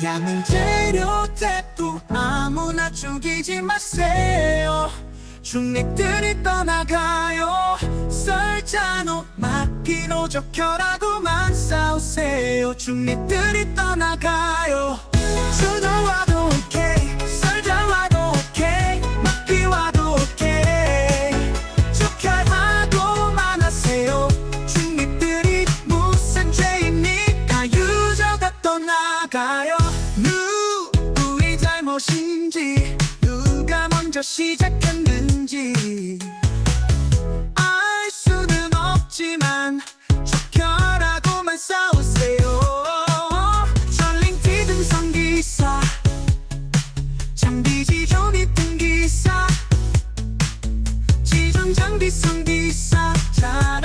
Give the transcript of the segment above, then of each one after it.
양은 재료대도 아무나 죽이지 마세요. 중립들이 떠나가요. 썰자노 마피로 적혀라고만 싸우세요. 중립들이 떠나가요. 수도와 Isang-disang-disa sa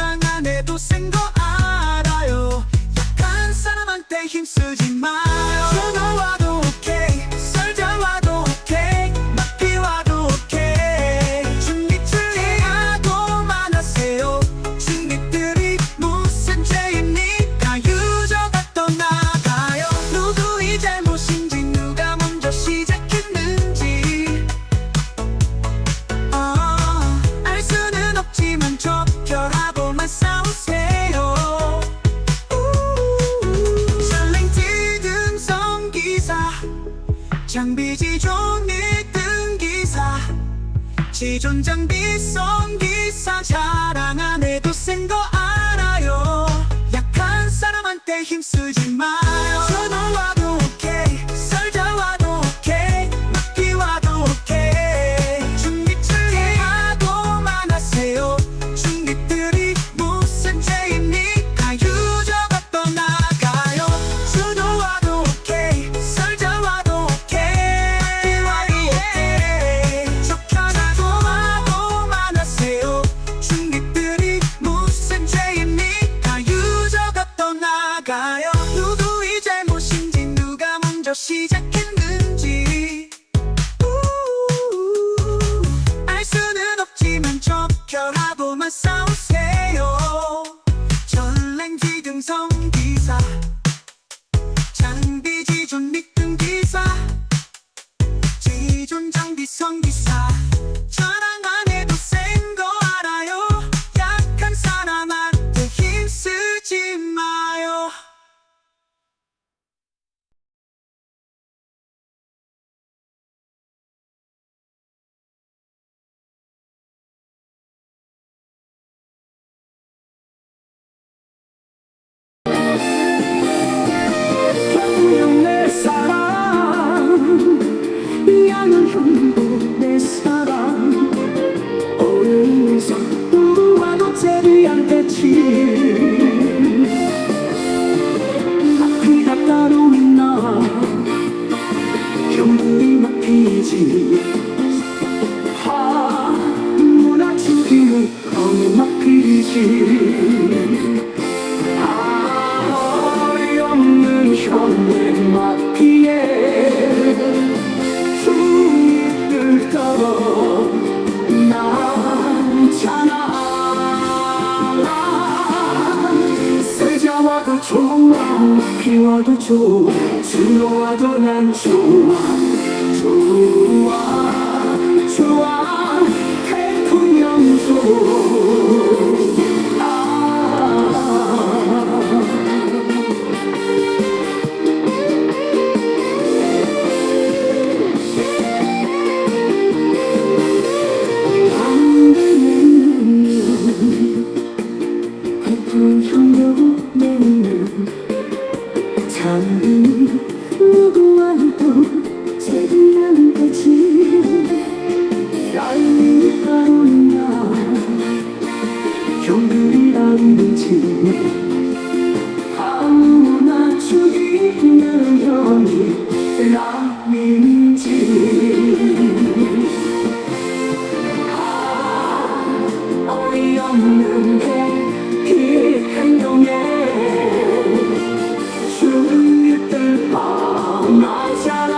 시전장 비성기사 자랑 안 해도 센 거 알아요. 약한 사람한테 힘쓰지 마요. Son 내 사랑. 어른에서 누구와 도제비 안 됐지. 바퀴가 따로 있나. 경이 막히지. 하 문화 죽이는 어느 막히지. 좋아 비와도 좋아 들어와도 난 좋아 좋아 좋아 태풍 연소 남인지 아. 어이없는 게이 행동에 주의들 뻔하잖아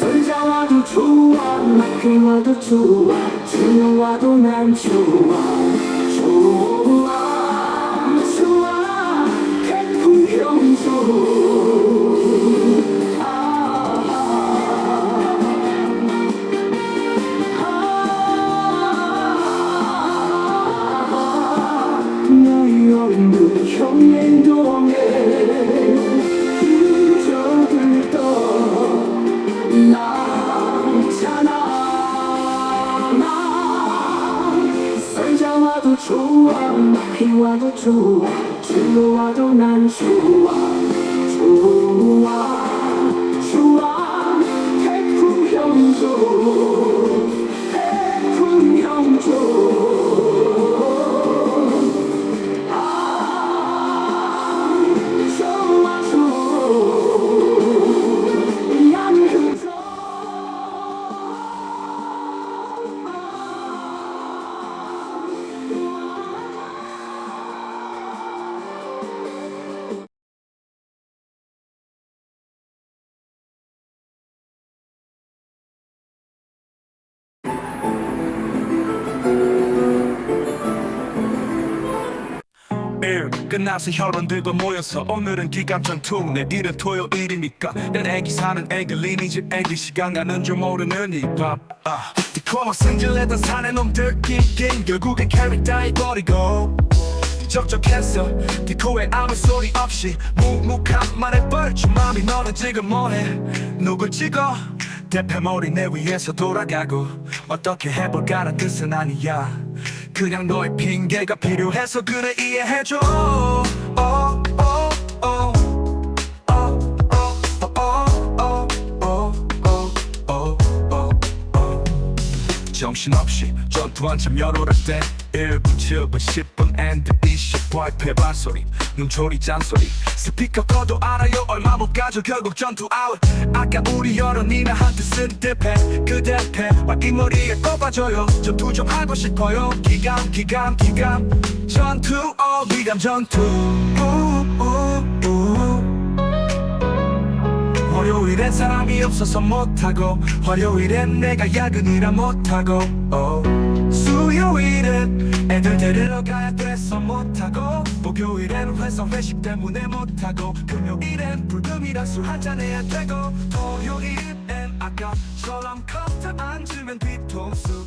설자와도 좋아. 그마도 좋아 주와도 난 좋아. 와도 좋아 비 와도 좋아 비가 와도 난 좋아 좋아 1 끝나서 혈흔 들고 모여서 오늘은 기갑 전투. 내일은 토요일이니까 난 애기 사는 애기 리니지 애기 시간 가는 줄 모르는 이 밥아 디코막 승질내던 사내 놈들끼긴 결국에 캐릭터에 버리고. 적적했어. 디코의 아무 소리 없이 묵묵한 말에 뻘쭘함이 너는 지금 뭐해? 누굴 찍어? 대패머리 내 위에서 돌아가고 어떻게 해볼까란 뜻은 아니야. 그냥 너의 핑계가 필요해서 그래 이해해줘 정신없이 전투 한참 열오를 때 1분 7분 10분 and 20 와이프의 발소리 눈초리 잔소리. 스피커 꺼도 알아요. 얼마 못 가져 결국 전투 아웃. 아까 우리 여론이나 한테 쓴 듯해. 그 대패 와이 머리에 꼽아줘요. 전투 좀 하고 싶어요. 기감 기감 기감. 전투 어 기감 전투. 우, 우, 우. 월요일엔 사람이 없어서 못하고 화요일엔 내가 야근이라 못하고 oh. 수요일엔 애들 데리러 가야 돼서 못하고 목요일엔 회사 회식 때문에 못하고 금요일엔 불금이라 술 한잔 해야 되고 토요일엔 아까처럼 커트 앉으면 뒤통수